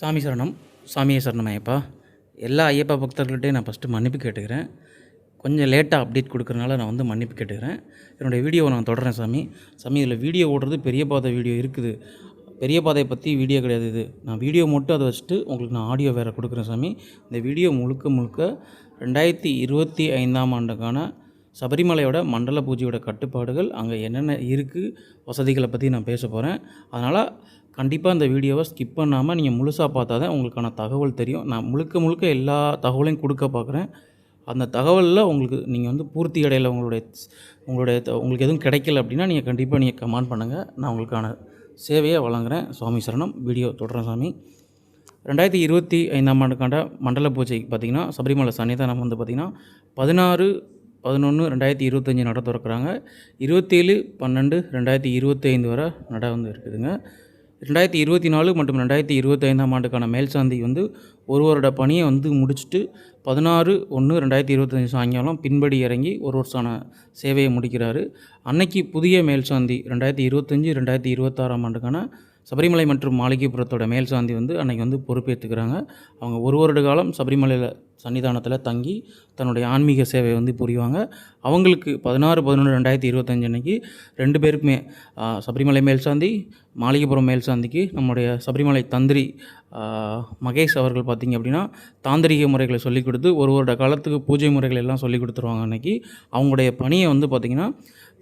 சாமி சரணம் சாமியை சரணம் ஐயப்பா எல்லா ஐயப்பா பக்தர்கள்ட்டையும் நான் ஃபஸ்ட்டு மன்னிப்பு கேட்டுக்கிறேன். கொஞ்சம் லேட்டாக அப்டேட் கொடுக்குறனால நான் வந்து மன்னிப்பு கேட்டுக்கிறேன். என்னுடைய வீடியோவை நான் தொடரேன் சாமி. சாமி இதில் வீடியோ ஓடுறது பெரிய பாதை வீடியோ இருக்குது. பெரிய பாதையை பற்றி வீடியோ கிடையாது இது. நான் வீடியோ மட்டும் அதை வச்சுட்டு உங்களுக்கு நான் ஆடியோ வேறு கொடுக்குறேன் சாமி. இந்த வீடியோ முழுக்க முழுக்க ரெண்டாயிரத்தி இருபத்தி ஐந்தாம் ஆண்டுக்கான சபரிமலையோட மண்டல பூஜையோட கட்டுப்பாடுகள் அங்கே என்னென்ன இருக்குது வசதிகளை பற்றி நான் பேச போகிறேன் அதனால் கண்டிப்பாக இந்த வீடியோவை ஸ்கிப் பண்ணாமல் நீங்கள் முழுசாக பார்த்தா தான் உங்களுக்கான தகவல் தெரியும். நான் முழுக்க முழுக்க எல்லா தகவலையும் கொடுக்க பார்க்குறேன். அந்த தகவலில் உங்களுக்கு நீங்கள் வந்து பூர்த்தி அடையில் உங்களுடைய உங்களுடைய த- உங்களுக்கு எதுவும் கிடைக்கல அப்படின்னா நீங்கள் கண்டிப்பாக நீங்கள் கமெண்ட் பண்ணுங்கள் நான் உங்களுக்கான சேவையை வழங்குகிறேன் சுவாமி சரணம். வீடியோ தொடர்றேன் சாமி. ரெண்டாயிரத்தி இருபத்தி ஐந்தாம் ஆண்டுக்காண்ட மண்டல பூஜைக்கு பார்த்திங்கன்னா சபரிமலை சன்னிதானம் வந்து பார்த்திங்கன்னா பதினாறு பதினொன்று ரெண்டாயிரத்தி இருபத்தஞ்சி நட திறக்கிறாங்க. இருபத்தேழு பன்னெண்டு ரெண்டாயிரத்தி இருபத்தைந்து வரை நட வந்து இருக்குதுங்க. ரெண்டாயிரத்தி இருபத்தி நாலு மற்றும் ரெண்டாயிரத்தி இருபத்தைந்தாம் ஆண்டுக்கான மேல்சாந்தி வந்து ஒரு வருட பணியை வந்து முடிச்சுட்டு பதினாறு ஒன்று ரெண்டாயிரத்தி இருபத்தஞ்சி சாயங்காலம் பின்படி இறங்கி ஒரு வருஷமான சேவையை முடிக்கிறாரு. அன்னைக்கு புதிய மேல்சாந்தி ரெண்டாயிரத்தி இருபத்தஞ்சி ரெண்டாயிரத்தி இருபத்தாறாம் ஆண்டுக்கான சபரிமலை மற்றும் மாளிகைபுரத்தோட மேல்சாந்தி வந்து அன்னைக்கு வந்து பொறுப்பேற்றுக்கிறாங்க அவங்க ஒரு வருட காலம் சபரிமலையில் சன்னிதானத்தில் தங்கி தன்னுடைய ஆன்மீக சேவை வந்து புரிவாங்க. அவங்களுக்கு பதினாறு பதினொன்று ரெண்டாயிரத்தி இருபத்தஞ்சு அன்னைக்கு ரெண்டு பேருக்குமே சபரிமலை மேல்சாந்தி மாளிகைபுரம் மேல்சாந்திக்கு நம்முடைய சபரிமலை தந்திரி மகேஷ் அவர்கள் பார்த்திங்க அப்படின்னா தாந்திரிக முறைகளை சொல்லிக் கொடுத்து ஒரு வருட காலத்துக்கு பூஜை முறைகள் எல்லாம் சொல்லிக் கொடுத்துருவாங்க அன்னைக்கு. அவங்களுடைய பணியை வந்து பார்த்திங்கன்னா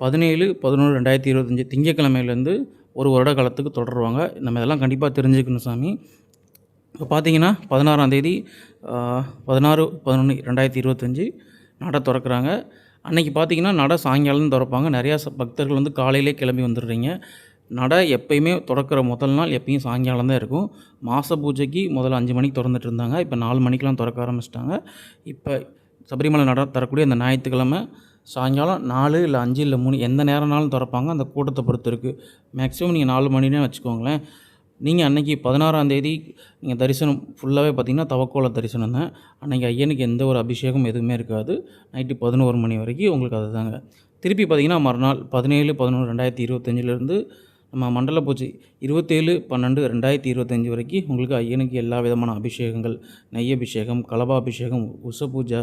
பதினேழு பதினொன்று ரெண்டாயிரத்தி இருபத்தஞ்சி திங்கக்கிழமையிலேருந்து ஒரு வருட காலத்துக்கு தொடருவாங்க. நம்ம இதெல்லாம் கண்டிப்பாக தெரிஞ்சுக்கணும் சாமி. இப்போ பார்த்தீங்கன்னா பதினாறாம் தேதி பதினாறு பதினொன்று ரெண்டாயிரத்தி இருபத்தஞ்சி நடை திறக்கிறாங்க. அன்றைக்கி பார்த்தீங்கன்னா நடை சாயங்காலம் திறப்பாங்க. நிறையா ச- பக்தர்கள் வந்து காலையிலே கிளம்பி வந்துடுறீங்க. நடை எப்பயுமே திறக்கிற முதல் நாள் எப்பயும் சாயங்காலம் தான் இருக்கும். மாத பூஜைக்கு முதல்ல அஞ்சு மணிக்கு திறந்துட்டு இருந்தாங்க. இப்போ நாலு மணிக்கெலாம் திறக்க ஆரம்பிச்சிட்டாங்க. இப்போ சபரிமலை நட தரக்கூடிய அந்த ஞாயிற்றுக்கிழமை சாயங்காலம் நாலு இல்லை அஞ்சு இல்லை மூணு எந்த நேரம்னாலும் திறப்பாங்க. அந்த கூட்டத்தை பொறுத்து இருக்குது மேக்ஸிமம் நீங்கள் நாலு மணினே வச்சுக்கோங்களேன். நீங்கள் அன்றைக்கி பதினாறாந்தேதி நீங்கள் தரிசனம் ஃபுல்லாகவே பார்த்தீங்கன்னா தவக்கோல தரிசனம் தான். அன்னைக்கு ஐயனுக்கு எந்த ஒரு அபிஷேகம் எதுவுமே இருக்காது. நைட்டு பதினோரு மணி வரைக்கும் உங்களுக்கு அதுதாங்க. திருப்பி பார்த்தீங்கன்னா மறுநாள் பதினேழு பதினொன்று ரெண்டாயிரத்தி இருபத்தஞ்சிலேருந்து நம்ம மண்டல பூஜை இருபத்தேழு பன்னெண்டு ரெண்டாயிரத்தி இருபத்தஞ்சி வரைக்கும் உங்களுக்கு ஐயனுக்கு எல்லா விதமான அபிஷேகங்கள் நெய் அபிஷேகம் கலபாபிஷேகம் உஷ பூஜை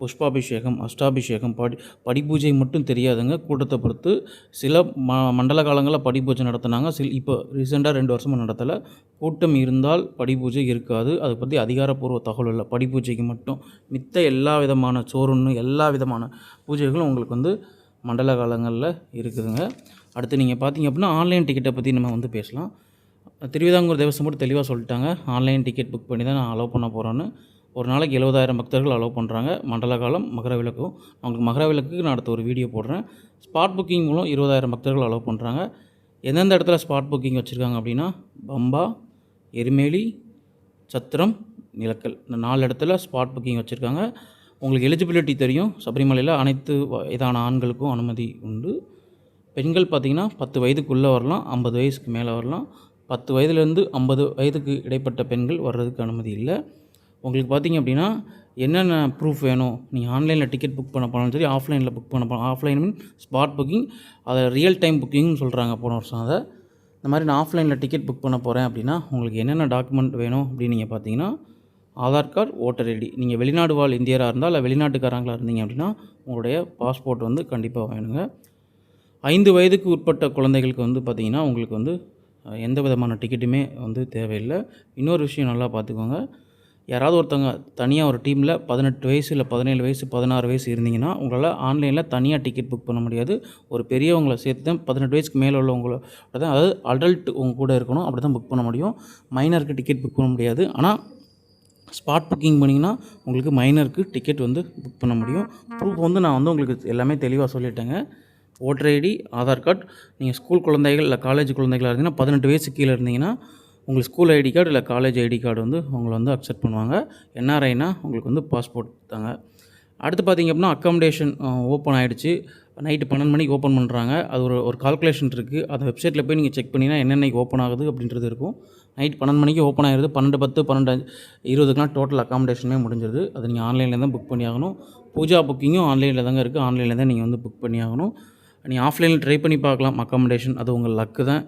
புஷ்பாபிஷேகம் அஷ்டாபிஷேகம் படி படிபூஜை மட்டும் தெரியாதுங்க. கூட்டத்தை பொறுத்து சில ம மண்டல காலங்களில் படிப்பூஜை நடத்தினாங்க. சில இப்போ ரீசெண்டாக ரெண்டு வருஷமாக நடத்தலை. கூட்டம் இருந்தால் படிப்பூஜை இருக்காது. அதை பற்றி அதிகாரப்பூர்வ தகவல் இல்லை. படிபூஜைக்கு மட்டும் மித்த எல்லா விதமான சோறுன்னு எல்லா விதமான பூஜைகளும் உங்களுக்கு வந்து மண்டல காலங்களில் இருக்குதுங்க. அடுத்து நீங்கள் பார்த்தீங்க அப்படின்னா ஆன்லைன் டிக்கெட்டை பற்றி நம்ம வந்து பேசலாம். திருவிதாங்கூர் தேவசம் மட்டும் தெளிவாக சொல்லிட்டாங்க. ஆன்லைன் டிக்கெட் புக் பண்ணி தான் நான் அலோவ் பண்ண போகிறேன்னு ஒரு நாளைக்கு எழுபதாயிரம் பக்தர்கள் அலோவ் பண்ணுறாங்க மண்டல காலம் மகர விளக்கும் அவங்களுக்கு மகர விளக்குக்கு நான் அடுத்த ஒரு வீடியோ போடுறேன். ஸ்பாட் புக்கிங் மூலம் இருபதாயிரம் பக்தர்கள் அலோவ் பண்ணுறாங்க எந்தெந்த இடத்துல ஸ்பாட் புக்கிங் வச்சுருக்காங்க அப்படின்னா பம்பா எருமேலி சத்திரம் நிலக்கல். இந்த நாலு இடத்துல ஸ்பாட் புக்கிங் வச்சுருக்காங்க. உங்களுக்கு எலிஜிபிலிட்டி தெரியும். சபரிமலையில் அனைத்து வயதான ஆண்களுக்கும் அனுமதி உண்டு. பெண்கள் பார்த்திங்கன்னா பத்து வயதுக்குள்ளே வரலாம் ஐம்பது வயசுக்கு மேலே வரலாம். பத்து வயதுலேருந்து ஐம்பது வயதுக்கு இடைப்பட்ட பெண்கள் வர்றதுக்கு அனுமதி இல்லை. உங்களுக்கு பார்த்தீங்க அப்படின்னா என்னென்ன ப்ரூஃப் வேணும்? நீங்கள் ஆன்லைனில் டிக்கெட் புக் பண்ண போனாலும் சரி ஆஃப்லைனில் புக் பண்ண போனால் ஆஃப்லைன் மீன் ஸ்பாட் புக்கிங் அதை ரியல் டைம் புக்கிங்னு சொல்கிறாங்க போன வருஷம் அதை. இந்த மாதிரி நான் ஆஃப்லைனில் டிக்கெட் புக் பண்ண போகிறேன் அப்படின்னா உங்களுக்கு என்னென்ன டாக்குமெண்ட் வேணும் அப்படின்னு நீங்கள் பார்த்தீங்கன்னா ஆதார் கார்டு ஓட்டர் ஐடி நீங்கள் வெளிநாடு வாழ் இந்தியராக இருந்தால் இல்லை வெளிநாட்டுக்காரங்களாக இருந்தீங்க அப்படின்னா உங்களுடைய பாஸ்போர்ட் வந்து கண்டிப்பாக வேணுங்க. ஐந்து வயதுக்கு உட்பட்ட குழந்தைகளுக்கு வந்து பார்த்திங்கன்னா உங்களுக்கு வந்து எந்த விதமான டிக்கெட்டுமே வந்து தேவையில்லை. இன்னொரு விஷயம் நல்லா பார்த்துக்கோங்க. யாராவது ஒருத்தவங்க தனியாக ஒரு டீமில் பதினெட்டு வயசு இல்லை பதினேழு வயசு பதினாறு வயசு இருந்தீங்கன்னா உங்களால் ஆன்லைனில் தனியாக டிக்கெட் புக் பண்ண முடியாது. ஒரு பெரியவங்களை சேர்த்து தான் பதினெட்டு வயசுக்கு மேலே உள்ளவங்களோட தான் அதாவது அடல்ட் உங்க கூட இருக்கணும் அப்படி தான் புக் பண்ண முடியும். மைனருக்கு டிக்கெட் புக் பண்ண முடியாது. ஆனால் ஸ்பாட் புக்கிங் பண்ணிங்கன்னா உங்களுக்கு மைனருக்கு டிக்கெட் வந்து புக் பண்ண முடியும். ப்ரூஃப் வந்து நான் வந்து உங்களுக்கு எல்லாமே தெளிவாக சொல்லிட்டேங்க. ஓட்டர் ஐடி ஆதார் கார்டு நீங்கள் ஸ்கூல் குழந்தைகள் இல்லை காலேஜ் குழந்தைகளாக இருந்தீங்கன்னா பதினெட்டு வயசு கீழே இருந்தீங்கன்னா உங்களுக்கு ஸ்கூல் ஐடி கார்டு இல்லை காலேஜ் ஐடி கார்டு வந்து உங்களை வந்து அக்செப்ட் பண்ணுவாங்க. என்ஆர்ஐனா உங்களுக்கு வந்து பாஸ்போர்ட் தாங்க. அடுத்து பார்த்தீங்க அப்படின்னா அக்காமடேஷன் ஓப்பன் ஆகிடுச்சு நைட்டு பன்னெண்டு மணிக்கு ஓப்பன் பண்ணுறாங்க அது ஒரு ஒரு கால்குலேஷன் இருக்குது அந்த வெப்சைட்டில் போய் நீங்கள் செக் பண்ணிங்கன்னா என்னென்னைக்கு ஓப்பன் ஆகுது அப்படின்றது இருக்கும். நைட் பன்னெண்டு மணிக்கு ஓப்பன் ஆகிடுது பன்னெண்டு பத்து பன்னெண்டு இருபதுக்குலாம் டோட்டல் அக்காமடேஷனே முடிஞ்சிருது. அது நீங்கள் ஆன்லைனில் தான் புக் பண்ணி ஆகணும் பூஜா புக்கிங்கும் ஆன்லைனில் தாங்க இருக்குது ஆன்லைனில் தான் நீங்கள் வந்து புக் பண்ணி ஆகணும் நீ ஆஃப்லைனில் ட்ரை பண்ணி பார்க்கலாம். அக்காமடேஷன் அது உங்கள் லக்கு தான்.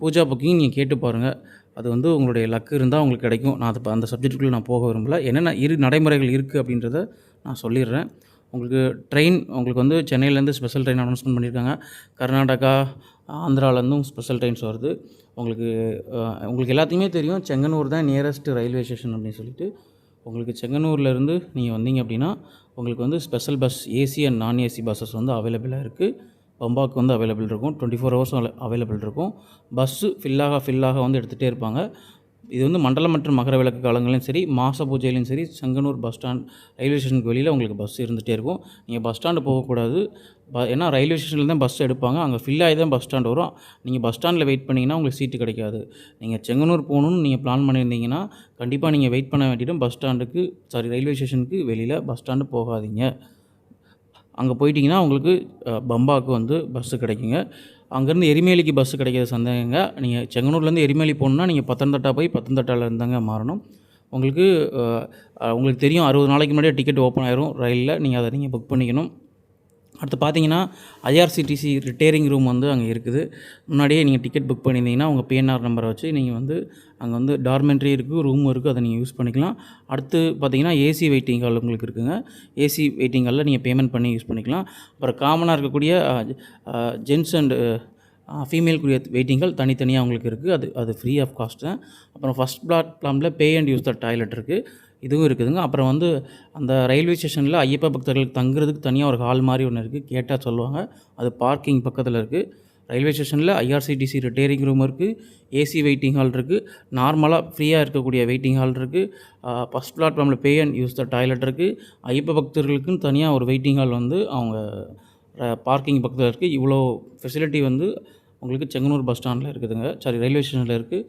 பூஜா புக்கிங் நீங்கள் கேட்டு பாருங்கள் அது வந்து உங்களுடைய லக்கு இருந்தால் உங்களுக்கு கிடைக்கும். நான் அது அந்த சப்ஜெக்டுக்குள்ளே நான் போக விரும்பல. என்னென்ன இரு நடைமுறைகள் இருக்குது அப்படின்றத நான் சொல்லிடுறேன். உங்களுக்கு ட்ரெயின் உங்களுக்கு வந்து சென்னையிலேருந்து ஸ்பெஷல் ட்ரெயின் அனௌன்ஸ்மெண்ட் பண்ணியிருக்காங்க கர்நாடகா ஆந்திராவிலேருந்தும் ஸ்பெஷல் ட்ரெயின்ஸ் வருது. உங்களுக்கு உங்களுக்கு எல்லாத்தையுமே தெரியும். செங்கனூர் தான் நியரஸ்ட் ரயில்வே ஸ்டேஷன் அப்படின்னு சொல்லிட்டு உங்களுக்கு செங்கனூர்லேருந்து நீங்கள் வந்தீங்க அப்படின்னா உங்களுக்கு வந்து special bus AC and non AC buses வந்து அவைலபிளாக இருக்குது பம்பாக்கு வந்து அவைலபிள் இருக்கும். டுவெண்ட்டி ஃபோர் ஹவர்ஸும் அவைலபிள் இருக்கும். பஸ்ஸு ஃபில்லாக ஃபில்லாக வந்து எடுத்துகிட்டே இருப்பாங்க. இது வந்து மண்டலம் மற்றும் மகர விளக்கு காலங்களிலும் சரி மாச பூஜையிலையும் சரி செங்கனூர் பஸ் ஸ்டாண்ட் ரயில்வே ஸ்டேஷனுக்கு வெளியில் உங்களுக்கு பஸ் இருந்துகிட்டே இருக்கும். நீங்கள் பஸ் ஸ்டாண்டு போகக்கூடாது. ப ஏன்னா ரயில்வே ஸ்டேஷனில் தான் பஸ் எடுப்பாங்க. அங்கே ஃபில் ஆகி தான் பஸ் ஸ்டாண்ட் வரும் நீங்கள் பஸ் ஸ்டாண்டில் வெயிட் பண்ணிங்கன்னா உங்களுக்கு சீட்டு கிடைக்காது. நீங்கள் செங்கனூர் போகணுன்னு நீங்கள் பிளான் பண்ணியிருந்தீங்கன்னா கண்டிப்பாக நீங்கள் வெயிட் பண்ண வேண்டியதும் பஸ் ஸ்டாண்டுக்கு சாரி ரயில்வே ஸ்டேஷனுக்கு வெளியில் பஸ் ஸ்டாண்டு போகாதீங்க. அங்கே போயிட்டிங்கன்னா உங்களுக்கு பம்பாவுக்கு வந்து பஸ்ஸு கிடைக்குங்க. அங்கேருந்து எரிமேலிக்கு பஸ்ஸு கிடைக்கிற சந்தேகங்க. நீங்கள் செங்கனூர்லேருந்து எரிமேலி போகணுன்னா நீங்கள் பத்தனந்தட்டா போய் பத்தனந்தட்டாவில் இருந்தாங்க மாறணும். உங்களுக்கு உங்களுக்கு தெரியும் அறுபது நாளைக்கு முன்னாடியே டிக்கெட் ஓப்பன் ஆயிரும். ரயிலில் நீங்கள் அதை நீங்கள் புக் பண்ணிக்கணும். அடுத்து பார்த்தீங்கன்னா ஐஆர்சிடிசி ரிட்டேரிங் ரூம் வந்து அங்கே இருக்குது. முன்னாடியே நீங்கள் டிக்கெட் புக் பண்ணியிருந்தீங்கன்னா உங்கள் பிஎன்ஆர் நம்பரை வச்சு நீங்கள் வந்து அங்கே வந்து டார்மெண்ட்ரி இருக்குது ரூமும் இருக்குது அதை நீங்கள் யூஸ் பண்ணிக்கலாம். அடுத்து பார்த்தீங்கன்னா ஏசி வெயிட்டிங் ஹால் உங்களுக்கு இருக்குங்க. ஏசி வெயிட்டிங் ஹாலில் நீங்கள் பேமெண்ட் பண்ணி யூஸ் பண்ணிக்கலாம். அப்புறம் காமனாக இருக்கக்கூடிய ஜென்ஸ் அண்டு ஃபீமேல்க்குரிய வெயிட்டிங்கள் தனித்தனியாக உங்களுக்கு இருக்குது அது அது ஃப்ரீ ஆஃப் காஸ்ட் தான் அப்புறம் ஃபஸ்ட் பிளாட்ஃபார்மில் pay and use the toilet இருக்குது இதுவும் இருக்குதுங்க. அப்புறம் வந்து அந்த ரயில்வே ஸ்டேஷனில் ஐயப்ப பக்தர்களுக்கு தங்குறதுக்கு தனியாக ஒரு ஹால் மாதிரி ஒன்று இருக்குது கேட்டால் சொல்லுவாங்க. அது பார்க்கிங் பக்கத்தில் இருக்குது ரயில்வே ஸ்டேஷனில் ஐஆர்சிடிசி ரிட்டையரிங் ரூம் இருக்குது ஏசி வெயிட்டிங் ஹால் இருக்குது நார்மலாக ஃப்ரீயாக இருக்கக்கூடிய வெயிட்டிங் ஹால் இருக்குது ஃபஸ்ட் பிளாட்ஃபார்மில் pay and use the toilet இருக்குது ஐயப்ப பக்தர்களுக்குன்னு தனியாக ஒரு வெயிட்டிங் ஹால் வந்து அவங்க பார்க்கிங் பக்கத்தில் இருக்குது இவ்வளோ ஃபெசிலிட்டி வந்து உங்களுக்கு செங்கனூர் பஸ் ஸ்டாண்டில் இருக்குதுங்க. சாரி ரயில்வே ஸ்டேஷனில் இருக்குது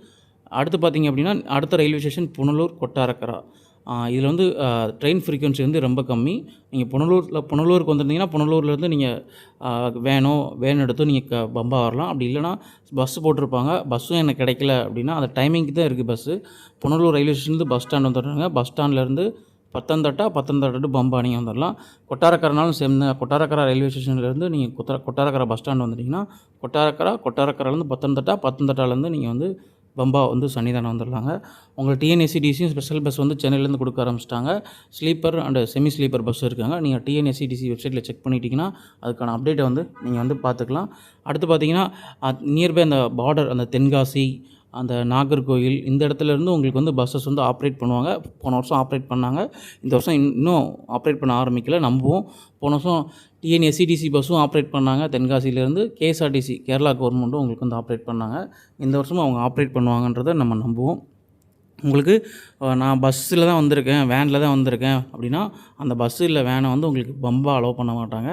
அடுத்து பார்த்திங்க அப்படின்னா அடுத்த ரயில்வே ஸ்டேஷன் புனலூர் கொட்டாரக்கரா. இதில் வந்து ட்ரெயின் ஃப்ரீக்குவன்சி வந்து ரொம்ப கம்மி. நீங்கள் புனலூரில் புனலூருக்கு வந்திருந்தீங்கன்னா புனலூர்லேருந்து நீங்கள் வேனோ வேன் எடுத்து நீங்கள் க பம்பா வரலாம் அப்படி இல்லைனா பஸ்ஸு போட்டிருப்பாங்க. பஸ்ஸும் எனக்கு கிடைக்கல அப்படின்னா அந்த டைமிங்க்கு தான் இருக்குது பஸ்ஸு புனலூர் ரயில்வே ஸ்டேஷன்லேருந்து பஸ் ஸ்டாண்ட் வந்துடுறாங்க. பஸ் ஸ்டாண்ட்லேருந்து பத்தந்தட்டா பத்தந்தட்டா டு பம்பா நீங்கள் வந்துடலாம். கொட்டாரக்கரனாலும் சேர்ந்து கொட்டாரக்கரா ரயில்வே ஸ்டேஷன்லேருந்து நீங்கள் கொத்தா கொட்டாரக்கரா பஸ் ஸ்டாண்ட் வந்துட்டிங்கன்னா கொட்டாரக்கரா கொட்டாரக்கராலேருந்து பத்தந்தட்டா பத்தந்தட்டாலேருந்து நீங்கள் வந்து பம்பா வந்து சன்னிதானம் வந்துடலாங்க டிஎன்எஸ்சி டிஎன்எஸ்சிடிசியும் ஸ்பெஷல் பஸ் வந்து சென்னையிலேருந்து கொடுக்க ஆரம்பிச்சிட்டாங்க. Sleeper and semi sleeper bus இருக்காங்க நீங்கள் டிஎன்எஸ்சிடிசி வெப்சைட்டில் செக் பண்ணிட்டீங்கன்னா அதுக்கான அப்டேட்டை வந்து நீங்கள் வந்து பார்த்துக்கலாம். அடுத்து பார்த்தீங்கன்னா நியர்பை அந்த பார்டர் அந்த தென்காசி அந்த நாகர்கோயில் இந்த இடத்துல இருந்து உங்களுக்கு வந்து பஸ்ஸஸ் வந்து ஆப்ரேட் பண்ணுவாங்க. போன வருஷம் ஆப்ரேட் பண்ணாங்க. இந்த வருஷம் இன்னும் ஆப்ரேட் பண்ண ஆரம்பிக்கல. நம்புவோம். போன வருஷம் டிஎன்எஸ்சிடிசி பஸ்ஸும் ஆப்ரேட் பண்ணாங்க. தென்காசியிலேருந்து கேஎஸ்ஆர்டிசி கேரளா கவர்மெண்ட்டும் உங்களுக்கு வந்து ஆப்ரேட் பண்ணாங்க. இந்த வருஷமும் அவங்க ஆப்ரேட் பண்ணுவாங்கன்றதை நம்ம நம்புவோம். உங்களுக்கு நான் பஸ்ஸில் தான் வந்திருக்கேன். வேனில் தான் வந்திருக்கேன். அப்படின்னா அந்த பஸ்ஸு இல்லை வேனை வந்து உங்களுக்கு பம்பா அலோவ் பண்ண மாட்டாங்க.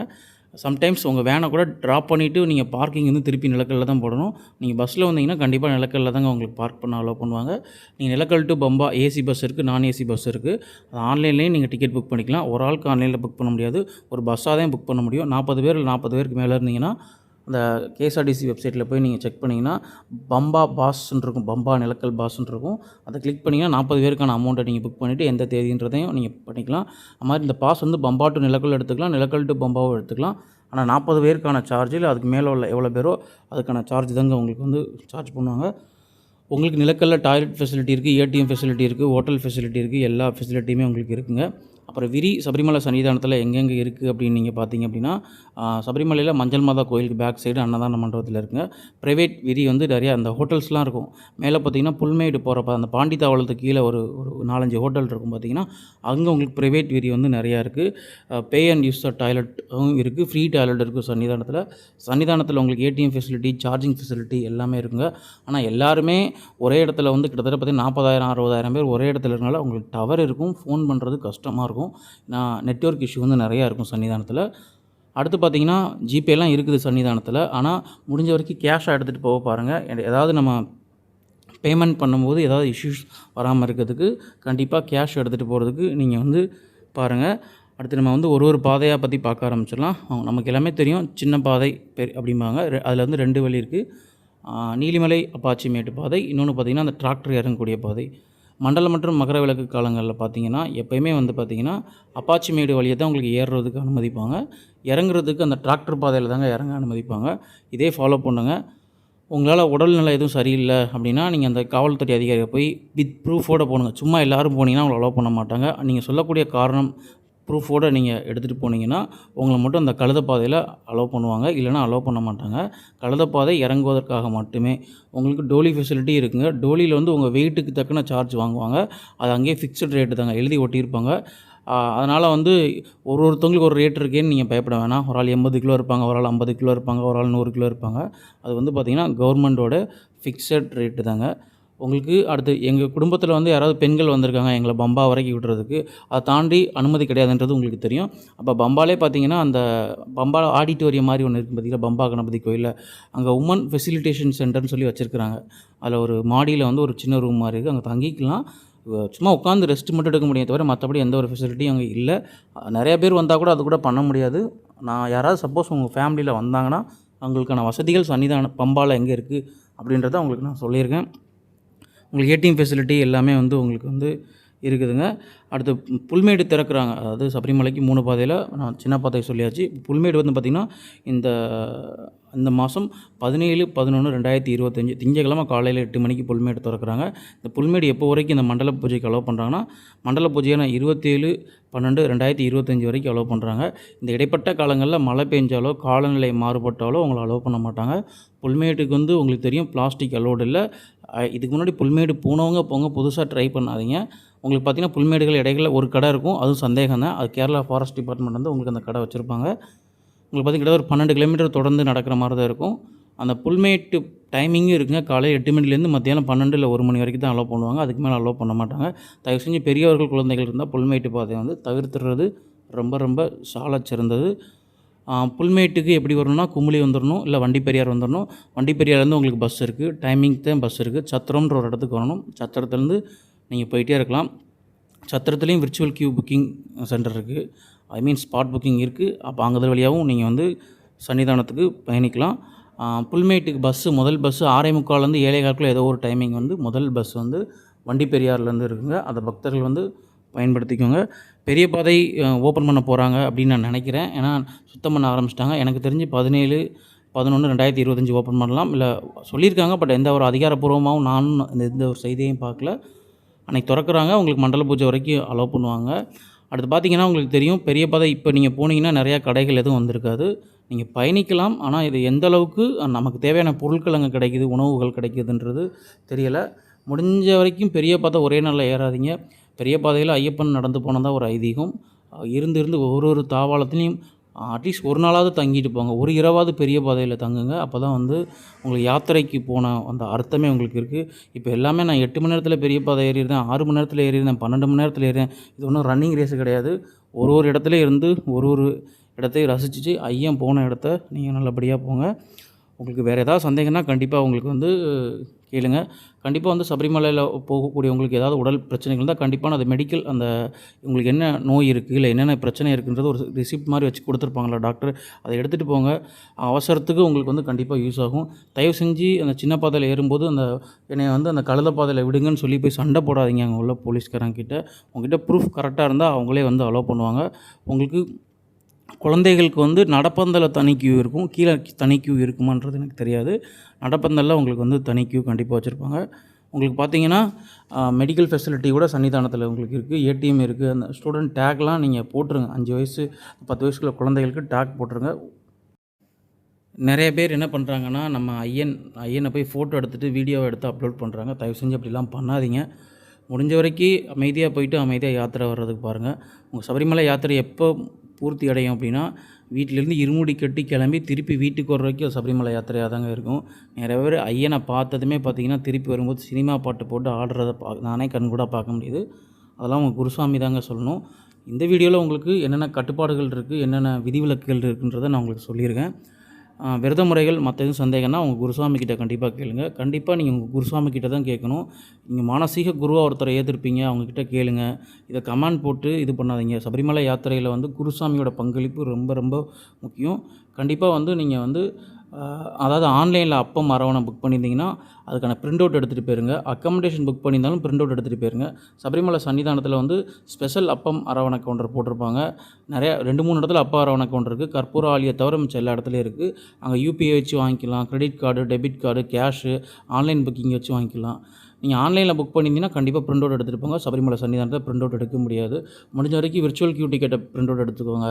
சம்டைம்ஸ் உங்கள் வேனை கூட ட்ராப் பண்ணிவிட்டு நீங்கள் பார்க்கிங் வந்து திருப்பி நிலக்கல்ல தான் போடணும். நீங்கள் பஸ்ஸில் வந்தீங்கன்னா கண்டிப்பாக நிலக்கல்ல தாங்க உங்களுக்கு பார்க் பண்ண அலோவ் பண்ணுவாங்க. நீங்கள் Nilakkal to Pamba AC bus இருக்குது நான் ஏசி பஸ் இருக்குது அது ஆன்லைன்லேயும் நீங்கள் டிக்கெட் புக் பண்ணிக்கலாம். ஒரு ஆளுக்கு ஆன்லைனில் புக் பண்ண முடியாது. ஒரு பஸ்ஸாக தான் புக் பண்ண முடியும். நாற்பது பேர் இல்லை நாற்பது பேருக்கு மேலே இருந்தீங்கன்னா அந்த கேஎஸ்ஆர்டிசி வெப்சைட்டில் போய் நீங்கள் செக் பண்ணிங்கன்னா பம்பா பாஸ்ன்னு இருக்கும் பம்பா நிலக்கல் பாஸ்ன்னு இருக்கும் அதை கிளிக் பண்ணிங்கன்னா நாற்பது பேருக்கான அமௌண்ட்டை நீங்கள் புக் பண்ணிவிட்டு எந்த தேதின்றதையும் நீங்கள் பண்ணிக்கலாம். அது மாதிரி இந்த பாஸ் வந்து பம்பா டு நிலக்கல் எடுத்துக்கலாம் நிலக்கல் டு பம்பாவும் எடுத்துக்கலாம். ஆனால் நாற்பது பேருக்கான சார்ஜில் அதுக்கு மேலே உள்ள எவ்வளோ பேரோ அதுக்கான சார்ஜ் தாங்க உங்களுக்கு வந்து சார்ஜ் பண்ணுவாங்க. உங்களுக்கு நிலக்கல்ல டாய்லெட் ஃபெசிலிட்டி இருக்குது ஏடிஎம் ஃபெசிலிட்டி இருக்குது ஹோட்டல் ஃபெசிலிட்டி இருக்குது எல்லா ஃபெசிலிட்டியுமே உங்களுக்கு இருக்குங்க. அப்புறம் விரி சபரிமலை சன்னிதானத்தில் எங்கெங்கே இருக்குது அப்படின்னு நீங்கள் பார்த்தீங்க அப்படின்னா சபரிமலையில் மஞ்சள் மாதா கோயிலுக்கு பேக் சைடு அன்னதான மண்டபத்தில் இருக்குங்க. ப்ரைவேட் விரி வந்து நிறையா அந்த ஹோட்டல்ஸ்லாம் இருக்கும். மேலே பார்த்தீங்கன்னா புல்மேடு போகிறப்ப அந்த பாண்டி தாவளத்துக்கு கீழே ஒரு ஒரு நாலஞ்சு ஹோட்டல் இருக்கும் பார்த்தீங்கன்னா அங்கே உங்களுக்கு ப்ரைவேட் விரி வந்து நிறையா இருக்குது பே அண்ட் யூஸ் டாய்லெட்டும் இருக்குது ஃப்ரீ டாய்லெட் இருக்குது சன்னிதானத்தில். சன்னிதானத்தில் உங்களுக்கு ஏடிஎம் ஃபெசிலிட்டி சார்ஜிங் ஃபெசிலிட்டி எல்லாமே இருக்குங்க. ஆனால் எல்லாருமே ஒரே இடத்துல வந்து கிட்டத்தட்ட பார்த்தீங்கன்னா நாற்பதாயிரம் அறுபதாயிரம் பேர் ஒரே இடத்துல இருக்கனால உங்களுக்கு டவர் இருக்கும். ஃபோன் பண்ணுறது கஷ்டமாக இருக்கும். நான் நெட்ஒர்க் இஷ்யூ வந்து நிறையா இருக்கும் சன்னிதானத்தில். அடுத்து பார்த்தீங்கன்னா ஜிபேலாம் இருக்குது சன்னிதானத்தில். ஆனால் முடிஞ்ச வரைக்கும் கேஷாக எடுத்துகிட்டு போக பாருங்கள் ஏதாவது நம்ம பேமெண்ட் பண்ணும்போது ஏதாவது இஷ்யூஸ் வராமல் இருக்கிறதுக்கு கண்டிப்பாக கேஷ் எடுத்துகிட்டு போகிறதுக்கு நீங்கள் வந்து பாருங்கள் அடுத்து நம்ம வந்து ஒரு ஒரு பாதையாக பற்றி பார்க்க ஆரம்பிச்சிடலாம். அவங்க- நமக்கு எல்லாமே தெரியும். சின்ன பாதை பெரிய அப்படிம்பாங்க. அதில் வந்து ரெண்டு வழி இருக்குது நீலிமலை அப்பாச்சி மேட்டு பாதை இன்னொன்று பார்த்தீங்கன்னா அந்த டிராக்டர் இறங்கக்கூடிய பாதை. மண்டலம் மற்றும் மகர விளக்கு காலங்களில் பார்த்தீங்கன்னா எப்போயுமே வந்து பார்த்தீங்கன்னா அப்பாச்சி மேடு வழியை தான் உங்களுக்கு ஏறுறதுக்கு அனுமதிப்பாங்க. இறங்குறதுக்கு அந்த டிராக்டர் பாதையில் தாங்க இறங்க அனுமதிப்பாங்க. இதே ஃபாலோ பண்ணுங்க. உங்களால் உடல்நிலை எதுவும் சரியில்லை அப்படின்னா நீங்கள் அந்த காவல்துறை அதிகாரியை போய் வித் ப்ரூஃபோடு போனுங்க சும்மா எல்லோரும் போனீங்கன்னா உங்களை அலோவ் பண்ண மாட்டாங்க. நீங்கள் சொல்லக்கூடிய காரணம் ப்ரூஃபோடு நீங்கள் எடுத்துகிட்டு போனீங்கன்னா உங்களை மட்டும் அந்த கழுதப்பாதையில் அலோவ் பண்ணுவாங்க. இல்லைனா அலோவ் பண்ண மாட்டாங்க. கழுதப்பாதை இறங்குவதற்காக மட்டுமே. உங்களுக்கு டோலி ஃபெசிலிட்டி இருக்குங்க. டோலியில் வந்து உங்கள் வெயிட்டுக்கு தக்கன சார்ஜ் வாங்குவாங்க. அது அங்கேயே ஃபிக்ஸ்டு ரேட்டு தாங்க. எழுதி ஒட்டியிருப்பாங்க. அதனால் வந்து ஒரு ஒருத்தவங்களுக்கு ஒரு ரேட் இருக்கேன்னு நீங்கள் பயப்பட வேணாம். ஒரு ஆள் எண்பது கிலோ இருப்பாங்க. ஒரு ஆள் ஐம்பது கிலோ இருப்பாங்க. ஒரு ஆள் நூறு கிலோ இருப்பாங்க. அது வந்து பார்த்திங்கன்னா கவர்மெண்ட்டோட ஃபிக்ஸட் ரேட்டு தாங்க. உங்களுக்கு அடுத்து எங்கள் குடும்பத்தில் வந்து யாராவது பெண்கள் வந்திருக்காங்க எங்களை பம்பா வரைக்கும் விடுறதுக்கு அதை தாண்டி அனுமதி கிடையாதுன்றது உங்களுக்கு தெரியும். அப்போ பம்பாலே பார்த்தீங்கன்னா அந்த பம்பா ஆடிட்டோரியம் மாதிரி ஒன்று இருக்குது பார்த்தீங்கன்னா பம்பா கணபதி கோயிலில். அங்கே உமன் ஃபெசிலிட்டேஷன் சென்டர்னு சொல்லி வச்சுருக்குறாங்க. அதில் ஒரு மாடியில் வந்து ஒரு சின்ன ரூம் மாதிரி இருக்குது அங்கே தங்கிக்கலாம். சும்மா உட்காந்து ரெஸ்ட் மட்டும் எடுக்க முடியும் தவிர மற்றபடி எந்த ஒரு ஃபெசிலிட்டியும் அங்கே இல்லை. நிறையா பேர் வந்தால் கூட அது கூட பண்ண முடியாது. நான் யாராவது சப்போஸ் உங்கள் ஃபேமிலியில் வந்தாங்கன்னா அவங்களுக்கான வசதிகள் சன்னிதான பம்பாவில் எங்கே இருக்குது அப்படின்றத அவங்களுக்கு நான் சொல்லியிருக்கேன். உங்களுக்கு ஏடிஎம் ஃபெசிலிட்டி எல்லாமே வந்து உங்களுக்கு வந்து இருக்குதுங்க. அடுத்து புல்மேடு திறக்கிறாங்க. அதாவது சபரிமலைக்கு மூணு பாதையில் நான் சின்ன பாதை சொல்லியாச்சு. புல்மேடு வந்து பார்த்திங்கன்னா இந்த இந்த மாதம் பதினேழு பதினொன்று ரெண்டாயிரத்தி இருபத்தஞ்சி திங்கக்கிழமை காலையில் எட்டு மணிக்கு புல்மேடு திறக்கிறாங்க. இந்த புல்மேடு எப்போ வரைக்கும் இந்த மண்டல பூஜைக்கு அலோவ் பண்ணுறாங்கன்னா மண்டல பூஜையான இருபத்தேழு பன்னெண்டு ரெண்டாயிரத்தி இருபத்தஞ்சி வரைக்கும் அலோவ் பண்ணுறாங்க இந்த இடைப்பட்ட காலங்களில் மழை பெஞ்சாலோ காலநிலை மாறுபட்டாலோ உங்களை அலோவ் பண்ண மாட்டாங்க. புல்மேட்டுக்கு வந்து உங்களுக்கு தெரியும் பிளாஸ்டிக் அலோடு இல்லை. இதுக்கு முன்னாடி புல்மேடு போனவங்க போங்க புதுசாக ட்ரை பண்ணாதீங்க. உங்களுக்கு பார்த்தீங்கன்னா புல்மேடுகள் இடைகளில் ஒரு கடை இருக்கும். அதுவும் சந்தேகம் தான் அது கேரளா ஃபாரஸ்ட் டிபார்ட்மெண்ட் வந்து உங்களுக்கு அந்த கடை வச்சுருப்பாங்க. உங்களுக்கு பார்த்திங்கன்னா ஒரு பன்னெண்டு கிலோமீட்டர் தொடர்ந்து நடக்கிற மாதிரி தான் இருக்கும். அந்த புல்மேட்டு டைமிங்கும் இருக்குங்க. காலையில் எட்டு மணிலேருந்து மத்தியானம் பன்னெண்டு இல்லை ஒரு மணி வரைக்கும் தான் அலோவ் பண்ணுவாங்க. அதுக்கு மேலே அலோவ் பண்ண மாட்டாங்க. தயவு செஞ்சு பெரியவர்கள் குழந்தைகள் இருந்தால் புல்மேட்டு பாதையை வந்து தவிர்த்துறது ரொம்ப ரொம்ப சால சிறந்தது. புல்மேட்டுக்கு எப்படி வரணும்னா குமுளி வந்துடணும் இல்லை வண்டி பெரியார் வந்துடணும். வண்டி பெரியார்லேருந்து உங்களுக்கு பஸ் இருக்குது டைமிங் தான் பஸ் இருக்குது சத்திரம்ன்ற ஒரு இடத்துக்கு வரணும். சத்திரத்துலேருந்து நீங்கள் போயிட்டே இருக்கலாம். சத்திரத்துலேயும் விர்ச்சுவல் கியூ புக்கிங் சென்டர் இருக்குது ஐ மீன் ஸ்பாட் புக்கிங் இருக்குது அப்போ அங்கே வழியாகவும் நீங்கள் வந்து சன்னிதானத்துக்கு பயணிக்கலாம். புல்மேட்டுக்கு பஸ்ஸு முதல் பஸ்ஸு ஆறே முக்கால்லேருந்து ஏழை காலத்தில் ஏதோ ஒரு டைமிங் வந்து முதல் பஸ் வந்து வண்டி பெரியார்லேருந்து இருக்குங்க. அந்த பக்தர்கள் வந்து பயன்படுத்திக்கோங்க. பெரிய பாதை ஓப்பன் பண்ண போகிறாங்க அப்படின்னு நான் நினைக்கிறேன். ஏன்னா சுத்தம் பண்ண ஆரம்பிச்சிட்டாங்க. எனக்கு தெரிஞ்சு பதினேழு பதினொன்று ரெண்டாயிரத்தி இருபத்தஞ்சி ஓப்பன் பண்ணலாம். இல்லை சொல்லியிருக்காங்க. பட் எந்த ஒரு அதிகாரப்பூர்வமாகவும் நானும் இந்த எந்த ஒரு செய்தியையும் பார்க்கல. அன்றைக்கி திறக்கிறாங்க. உங்களுக்கு மண்டல பூஜை வரைக்கும் அலோவ் பண்ணுவாங்க. அடுத்து பார்த்தீங்கன்னா உங்களுக்கு தெரியும். பெரிய பாதை இப்போ நீங்கள் போனீங்கன்னா நிறையா கடைகள் எதுவும் வந்திருக்காது. நீங்கள் பயணிக்கலாம். ஆனால் இது எந்த அளவுக்கு நமக்கு தேவையான பொருட்கள் அங்கே கிடைக்கிது உணவுகள் கிடைக்குதுன்றது தெரியலை. முடிஞ்ச வரைக்கும் பெரிய பாதை ஒரே நாளில் ஏறாதீங்க. பெரிய பாதையில் ஐயப்பன் நடந்து போனதாக ஒரு ஐதீகம். இருந்து இருந்து ஒரு ஒரு தாவாளத்துலேயும் அட்லீஸ்ட் ஒரு நாளாவது தங்கிட்டு போங்க. ஒரு இரவாவது பெரிய பாதையில் தங்குங்க. அப்போ தான் வந்து உங்களுக்கு யாத்திரைக்கு போன அந்த அர்த்தமே உங்களுக்கு இருக்குது இப்போ எல்லாமே நான் எட்டு மணி நேரத்தில் பெரிய பாதை ஏறியிருந்தேன் ஆறு மணி நேரத்தில் ஏறியிருந்தேன் பன்னெண்டு மணி நேரத்தில் ஏறினேன். இது ஒன்றும் ரன்னிங் ரேஸு கிடையாது. ஒரு ஒரு இடத்துல இருந்து ஒரு ஒரு இடத்தையும் ரசிச்சுட்டு ஐயன் போன இடத்த நீங்கள் நல்லபடியாக போங்க. உங்களுக்கு வேறு ஏதாவது சந்தேகம்னா கண்டிப்பாக உங்களுக்கு வந்து கேளுங்க. கண்டிப்பாக வந்து சபரிமலையில் போகக்கூடியவங்களுக்கு ஏதாவது உடல் பிரச்சனைகள் இருந்தால் கண்டிப்பான அது மெடிக்கல் அந்த உங்களுக்கு என்ன நோய் இருக்குது இல்லை என்னென்ன பிரச்சனை இருக்குன்றது ஒரு ரிசிப்ட் மாதிரி வச்சு கொடுத்துருப்பாங்களா டாக்டர் அதை எடுத்துகிட்டு போங்க. அவசரத்துக்கு உங்களுக்கு வந்து கண்டிப்பாக யூஸ் ஆகும். தயவு செஞ்சு அந்த சின்ன பாதையில் ஏறும்போது அந்த என்னை வந்து அந்த கழுத பாதையில் விடுங்கன்னு சொல்லி போய் சண்டை போடாதீங்க அங்கே உள்ள போலீஸ்காரங்கிட்ட. உங்ககிட்ட ப்ரூஃப் கரெக்டாக இருந்தால் அவங்களே வந்து அலோவ் பண்ணுவாங்க. உங்களுக்கு குழந்தைகளுக்கு வந்து நடப்பந்தல தனி கியூ இருக்கும். கீழே தனி கியூ இருக்குமான்றது எனக்கு தெரியாது. நடப்பந்தலில் உங்களுக்கு வந்து தனி கியூ கண்டிப்பாக வச்சுருப்பாங்க. உங்களுக்கு பார்த்தீங்கன்னா மெடிக்கல் ஃபெசிலிட்டி கூட சன்னிதானத்தில் உங்களுக்கு இருக்குது ஏடிஎம் இருக்குது அந்த ஸ்டூடெண்ட் டேக்லாம் நீங்கள் போட்டுருங்க. அஞ்சு வயசு பத்து வயசுக்குள்ள குழந்தைகளுக்கு டேக் போட்டுருங்க. நிறைய பேர் என்ன பண்ணுறாங்கன்னா நம்ம ஐயன் ஐயனை போய் ஃபோட்டோ எடுத்துகிட்டு வீடியோவை எடுத்து அப்லோட் பண்ணுறாங்க தயவு செஞ்சு அப்படிலாம் பண்ணாதீங்க. முடிஞ்ச வரைக்கும் அமைதியாக போயிட்டு அமைதியாக யாத்திரை வர்றதுக்கு பாருங்கள் உங்கள் சபரிமலை யாத்திரை எப்போ பூர்த்தி அடையும் அப்படின்னா வீட்டிலேருந்து இருமுடி கட்டி கிளம்பி திருப்பி வீட்டுக்கு வர வரைக்கும் சபரிமலை யாத்திரையாக தாங்க இருக்கும். நிறைய பேர் ஐயனை பார்த்ததுமே பார்த்தீங்கன்னா திருப்பி வரும்போது சினிமா பாட்டு போட்டு ஆடுறதை பா நானே கண் கூட பார்க்க முடியுது. அதெல்லாம் உங்கள் குருசாமி தாங்க சொல்லணும். இந்த வீடியோவில் உங்களுக்கு என்னென்ன கட்டுப்பாடுகள் இருக்குது என்னென்ன விதிவிலக்குகள் இருக்குன்றதை நான் உங்களுக்கு சொல்லியிருக்கேன். விரத முறைகள் மற்ற எதுவும் சந்தேகம்னா உங்கள் குருசாமி கிட்டே கண்டிப்பாக கேளுங்க. கண்டிப்பாக நீங்கள் உங்கள் குருசாமி கிட்ட தான் கேட்கணும். நீங்கள் மானசீக குருவாக ஒருத்தரை ஏற்றிருப்பீங்க அவங்கக்கிட்ட கேளுங்க. இதை கமாண்ட் போட்டு இது பண்ணாதீங்க. சபரிமலை யாத்திரையில் வந்து குருசாமியோட பங்களிப்பு ரொம்ப ரொம்ப முக்கியம். கண்டிப்பாக வந்து நீங்கள் வந்து அதாவது ஆன்லைனில் அப்பம் அரவணை புக் பண்ணியிருந்தீங்கன்னா அதுக்கான பிரிண்ட் அவுட் எடுத்துகிட்டு போயிருங்க. அக்கமடேஷன் புக் பண்ணியிருந்தாலும் பிரிண்ட் அவுட் எடுத்துகிட்டு போயிருங்க. சபரிமலை சன்னிதானத்தில் வந்து ஸ்பெஷல் அப்பம் அரவணை கவுண்டர் போட்டிருப்பாங்க. நிறையா ரெண்டு மூணு இடத்துல அப்பா அரவணை கவுண்டர் இருக்குது கற்பூர ஆலியை தவிர மிச்சம் எல்லா இடத்துலையும் இருக்குது அங்கே யூபிஐ வச்சு வாங்கிக்கலாம். Credit card debit card cash online booking வச்சு வாங்கிக்கலாம். நீங்கள் ஆன்லைனில் புக் பண்ணியிருந்தீங்கன்னா கண்டிப்பாக பிரிண்ட் அவுட் எடுத்துகிட்டு போங்க. சபரிமலை சன்னிதானத்தை பிரிண்ட் அவுட் எடுக்க முடியாது. முடிஞ்ச வரைக்கும் விர்ச்சுவல் கியூ டிக்கெட்டை பிரிண்ட் அவுட் எடுத்துக்கோங்க.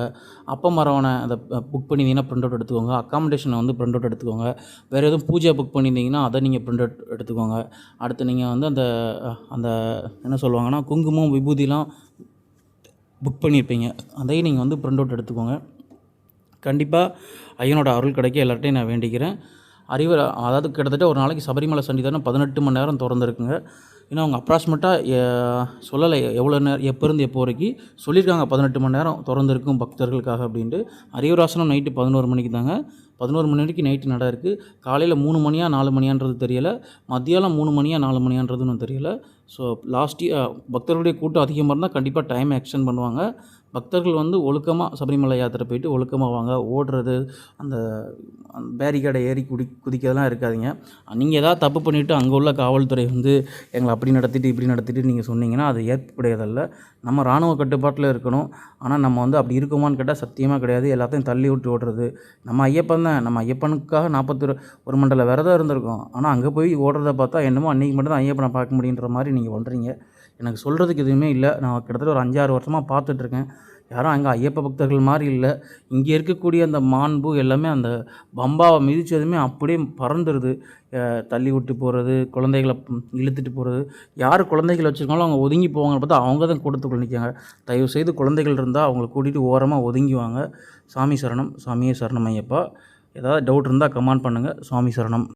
அப்ப மரவனை அதை புக் பண்ணியிருந்தீங்கன்னா பிரிண்ட் அவுட் எடுத்துக்கோங்க. அக்காமடேஷனை வந்து பிரிண்ட் அவுட் எடுத்துக்கோங்க. வேறு எதுவும் பூஜை புக் பண்ணியிருந்தீங்கன்னா அதை நீங்கள் பிரிண்ட் அவுட் எடுத்துக்கோங்க. அடுத்து நீங்கள் வந்து அந்த அந்த என்ன சொல்லுவாங்கன்னா குங்குமம் விபூதிலாம் புக் பண்ணியிருப்பீங்க. அதையும் நீங்கள் வந்து பிரிண்ட் அவுட் எடுத்துக்கோங்க. கண்டிப்பாக ஐயனோட அருள் கிடைக்க எல்லார்ட்டையும் நான் வேண்டிக்கிறேன். அறிவு அதாவது கிட்டத்தட்ட ஒரு நாளைக்கு சபரிமலை சன்னிதானம் பதினெட்டு மணி நேரம் திறந்துருக்குங்க. ஏன்னா அவங்க அப்ராக்சிமேட்டாக சொல்லலை எவ்வளோ நேரம் எப்போருந்து எப்போ வரைக்கும் சொல்லியிருக்காங்க பதினெட்டு மணி நேரம் திறந்துருக்கும் பக்தர்களுக்காக அப்படின்ட்டு. அரியவராசனம் நைட்டு பதினோரு மணிக்கு தாங்க. பதினோரு மணி வரைக்கும் நைட்டு நட இருக்குது காலையில் மூணு மணியாக நாலு மணியான்றது தெரியலை. மத்தியானம் மூணு மணியாக நாலு மணியான்றதுன்னு தெரியல. ஸோ லாஸ்ட் பக்தர்களுடைய கூட்டம் அதிகமாக இருந்தால் கண்டிப்பாக டைம் எக்ஸ்டெண்ட் பண்ணுவாங்க. பக்தர்கள் வந்து ஒழுக்கமாக சபரிமலை யாத்திரை போயிட்டு ஒழுக்கமாக வாங்க ஓடுறது அந்த பேரிகேடை ஏறி குடி குதிக்கிறதெல்லாம் இருக்காதிங்க. நீங்கள் எதாவது தப்பு பண்ணிவிட்டு அங்கே உள்ள காவல்துறை வந்து எங்களை அப்படி நடத்திட்டு இப்படி நடத்திட்டு நீங்கள் சொன்னீங்கன்னா அது ஏற்புடையதல்ல. நம்ம இராணுவ கட்டுப்பாட்டில் இருக்கணும். ஆனால் நம்ம வந்து அப்படி இருக்குமான்னு கேட்டால் சத்தியமாக கிடையாது. எல்லாத்தையும் தள்ளி விட்டு ஓடுறது. நம்ம ஐயப்பன் தான். நம்ம ஐயப்பனுக்காக நாற்பத்தி ஒரு மண்டல விரதம் இருந்திருக்கோம். ஆனால் அங்கே போய் ஓடுறத பார்த்தா என்னமோ அன்றைக்கி மட்டும் தான் ஐயப்பனை பார்க்க முடியுன்ற மாதிரி நீங்கள் பண்ணுறீங்க எனக்கு சொல்கிறதுக்கு எதுவுமே இல்லை. நான் கிட்டத்தட்ட ஒரு அஞ்சாறு வருஷமாக பார்த்துட்ருக்கேன். யாரும் அங்கே ஐயப்ப பக்தர்கள் மாதிரி இல்லை. இங்கே இருக்கக்கூடிய அந்த மாண்பு எல்லாமே அந்த பம்பாவை மிதிச்சதுமே அப்படியே பறந்துடுது தள்ளி விட்டு போகிறது குழந்தைகளை இழுத்துட்டு போகிறது யார் குழந்தைகள் வச்சுருக்காங்களோ அவங்க ஒதுங்கி போவாங்க பார்த்தா அவங்க தான் கூட்டத்துக்குள்ள நிற்காங்க. தயவு செய்து குழந்தைகள் இருந்தால் அவங்கள கூட்டிகிட்டு ஓரமாக ஒதுங்கிவாங்க சாமி சரணம். சாமியே சரணம் ஐயப்பா. ஏதாவது டவுட் இருந்தால் கமெண்ட் பண்ணுங்கள் சுவாமி சரணம்.